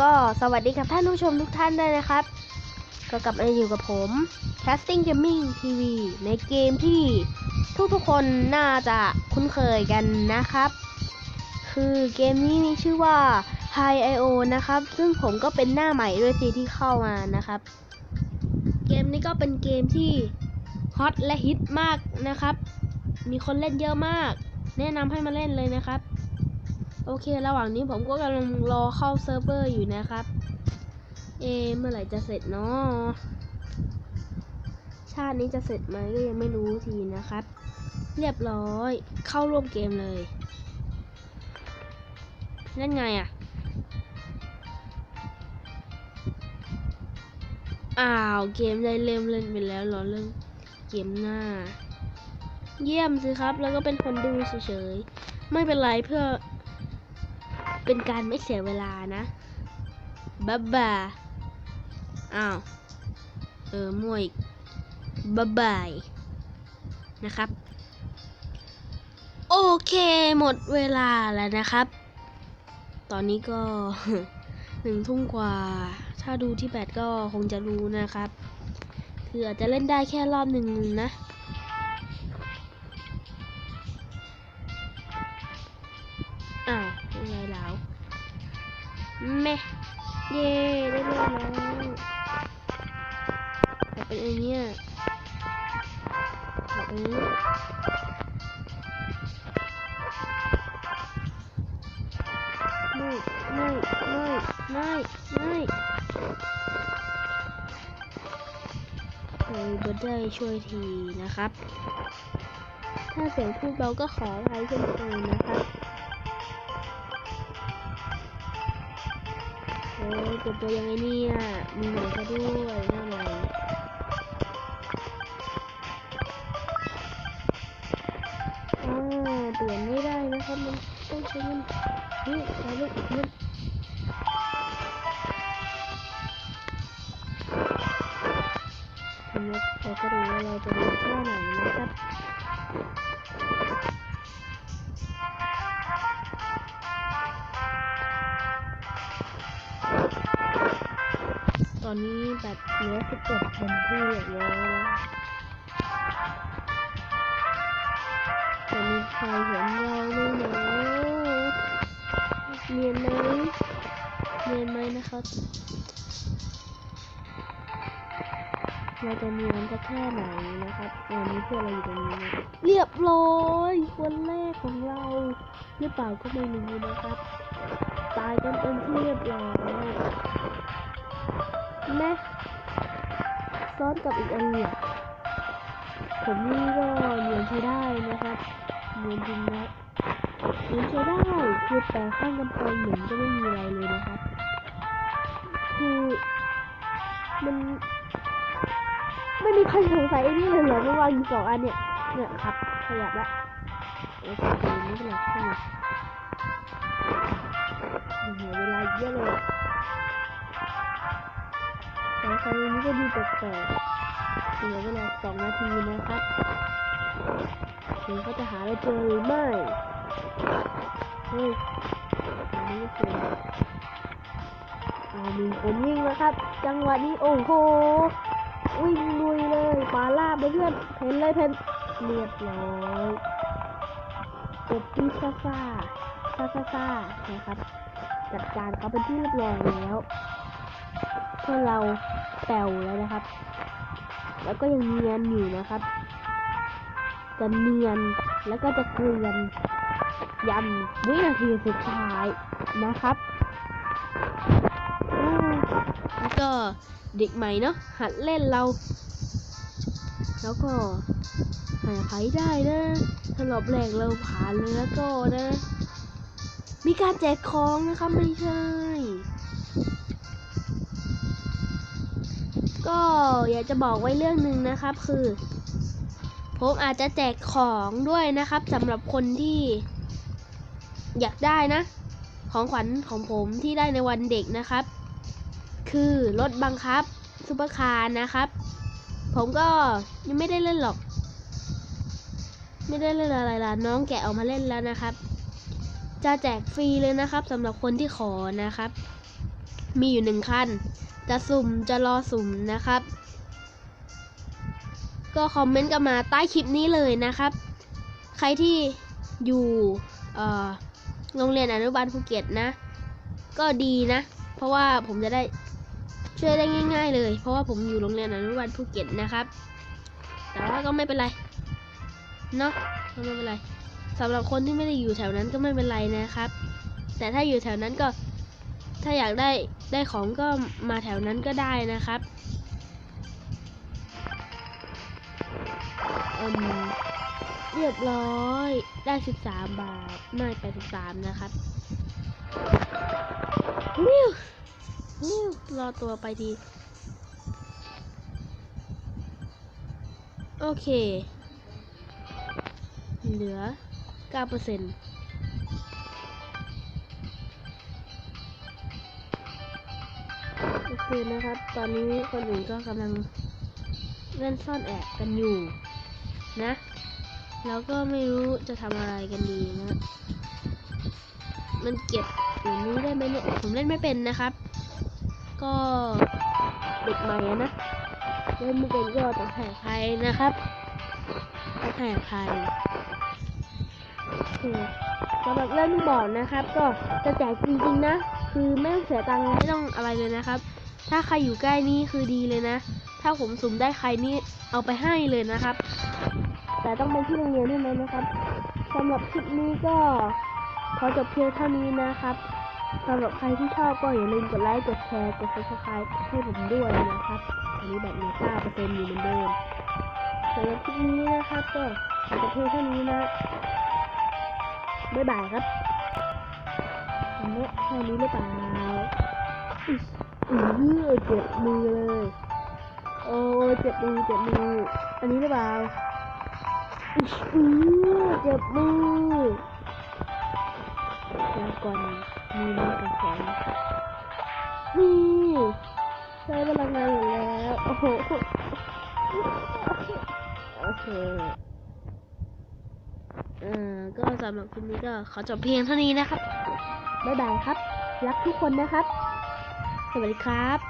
ก็สวัสดีกับท่านผู้ชมทุกท่านด้วยนะครับ ก็กลับมาอยู่กับผม Casting Gaming TV ในเกมที่ทุกๆคนน่าจะคุ้นเคยกันนะครับ คือเกมนี้มีชื่อว่า Hi.io นะครับ ซึ่งผมก็เป็นหน้าใหม่ด้วยสิที่เข้ามานะครับ เกมนี้ก็เป็นเกมที่ฮอตและฮิตมากนะครับ มีคนเล่นเยอะมาก แนะนำให้มาเล่นเลยนะครับ โอเค ระหว่างนี้ผมก็กำลังรอเข้าเซิร์ฟเวอร์อยู่นะครับ เอ เมื่อไหร่จะเสร็จเนาะชาตินี้จะเสร็จไหมก็ยังไม่รู้ทีนะครับ เรียบร้อยเข้าร่วมเกมเลย นั่นไงอะ่ะ อ้าวเกมได้เริ่มเล่นไปแล้วหรอเรื่องเกมหน้า เยี่ยมสิครับแล้วก็เป็นคนดูเฉยๆ ไม่เป็นไรเพื่อ เป็นการไม่เสียเวลานะบ๊าบาอ้าว เออมวอีกบ๊ายบาย นะครับ โอเคหมดเวลาแล้วนะครับ ตอนนี้ก็หนึ่งทุ่มกว่า ถ้าดูที่แบตก็คงจะรู้นะครับ คืออาจจะเล่นได้แค่รอบหนึ่งนะ เย่ได้เล่นแล้วแต่เป็นไอเนี้ยแบบนี้ไม่ไม่ไม่ไม่ไม่ใครบ่ได้ช่วยทีนะครับ ถ้าเสียงพูดเบาก็ขออภัยเช่นเคยนะครับ ก็บตัวยังไงเนี่ย มีหน่อยก็ด้วยน่าหน่อยอ่าเปลี่ยนไม่ได้นะครับ มันต้องใช้เงินเฮ้ยใช้ลูกเงินเราก็รู้ว่าเราจะดูแค่ไหนนะครับ อนนี้แบตเหลือ11เต็มที่แล้วนะจะมีใครเห็นเราไหมนะเนียนไหมเนียนไหมนะครับเราจะเนียนจะแค่ไหนนะครับวันนี้เพื่อเราอยู่ตรงนี้นะเรียบร้อยคนแรกของเราหรือเปล่าก็ไม่รู้นะครับ ตายกันเป็นที่เรียบร้อย แม่ซ้อนกับอีกอันเนี่ยผมนี่ก็เนียนใช้ได้นะครับเนียนจริงนะเนียนใช้ได้คือแต่ข้างกำแพงเหมือนก็ไม่มีอะไรเลยนะครับ คือมันไม่มีใครสงสัยไอ้นี่เลยเหรอเมื่อวานอยู่สองอันเนี่ยเนี่ยครับขยับละโอเคไม่เป็นไรใช่โอ้โหเวลาเยอะเลย สายไฟนี้ก็ดูแปลกๆเหลือเวลาสองนาทีนะครับเดี๋ยวเขาจะหาอะไรเจอหรือไม่เฮ้ยอันนี้ไม่เจอเอามีคนวิ่งแล้วครับ จังหวะนี้โอ้โหวิ่งลุยเลยปาล่าไปเพื่อนเพนเลยเพนเรียบร้อยจบที่ซ่าซ่าซ่าซ่าซ่านะครับ จัดการเขาเป็นที่เรียบร้อยแล้ว พื่อนเราแปลวแล้วนะครับ แล้วก็ยังเนียนอยู่นะครับ จะเนียนแล้วก็จะเกลียนยันวินาทีสุดท้ายนะครับแล้วก็เด็กใหม่เนาะหัดเล่นเรา แล้วก็หาใครได้นะถ้ารอบแรกเราผ่านเลยแล้วก็นะ มีการแจกของนะครับไม่ใช่ ก็อยากจะบอกไว้เรื่องหนึ่งนะครับ คือ ผมอาจจะแจกของด้วยนะครับสำหรับคนที่อยากได้นะ ของขวัญของผมที่ได้ในวันเด็กนะครับ คือรถบังคับซุปเปอร์คาร์นะครับ ผมก็ยังไม่ได้เล่นหรอก ไม่ได้เล่นอะไรล่ะน้องแกะออกมาเล่นแล้วนะครับ จะแจกฟรีเลยนะครับสำหรับคนที่ขอนะครับ มีอยู่หนึ่งคัน จะสุ่มจะรอสุ่มนะครับ ก็คอมเมนต์กันมาใต้คลิปนี้เลยนะครับ ใครที่อยู่โรงเรียนอนุบาลภูเก็ตนะ ก็ดีนะ เพราะว่าผมจะได้ช่วยได้ง่าย ๆ เลย เพราะว่าผมอยู่โรงเรียนอนุบาลภูเก็ตนะครับ แต่ว่าก็ไม่เป็นไรเนาะก็ไม่เป็นไรสำหรับคนที่ไม่ได้อยู่แถวนั้นก็ไม่เป็นไรนะครับ แต่ถ้าอยู่แถวนั้นก็ ถ้าอยากได้ได้ของก็มาแถวนั้นก็ได้นะครับอืมเรียบร้อยได้ 13 บาท ไม่83นะครับวิววิวรอตัวไปทีโอเค เหลือ 9% โอเคนะครับ ตอนนี้คนอื่นก็กำลังเล่นซ่อนแอบกันอยู่ นะแล้วก็ไม่รู้จะทำอะไรกันดีนะ มันเก็บอย่างนี้ได้ไหมเนี่ย ผมเล่นไม่เป็นนะครับ ก็เด็กใหม่นะ เล่นไม่เป็นก็ต้องให้ใครนะครับต้องให้ใครโอเคสำหรับเล่นบอร์ดนะครับ ก็จะแจกจริงๆนะ คือไม่ต้องเสียตังค์ไม่ต้องอะไรเลยนะครับ ถ้าใครอยู่ใกล้นี่คือดีเลยนะ ถ้าผมสุ่มได้ใครนี่เอาไปให้เลยนะครับ แต่ต้องเป็นที่โรงเรียนเท่านั้นนะครับสำหรับคลิปนี้ก็ขอจบเพียงเท่านี้นะครับสำหรับใครที่ชอบก็อย่าลืมกดไลค์ กดแชร์ กด subscribe ให้ผมด้วยนะครับ อันนี้แบบมี9%อยู่เหมือนเดิมสำหรับคลิปนี้นะครับก็ขอจบเพียงเท่านี้นะ บ๊ายบายครับอันนี้แค่นี้หรือเปล่า อือเจ็บมือเลย โอ้เจ็บมือเจ็บมือ อันนี้หรือเปล่าอือเจ็บมือแล้วก่อนมีน้ำแข็งนี่ใช้พลังงานหมดแล้วโอ้โหโอเคเอ่อก็สำหรับคลิปนี้ก็ขอจบเพียงเท่านี้นะครับ บ๊ายบายครับ รักทุกคนนะครับ สวัสดีครับ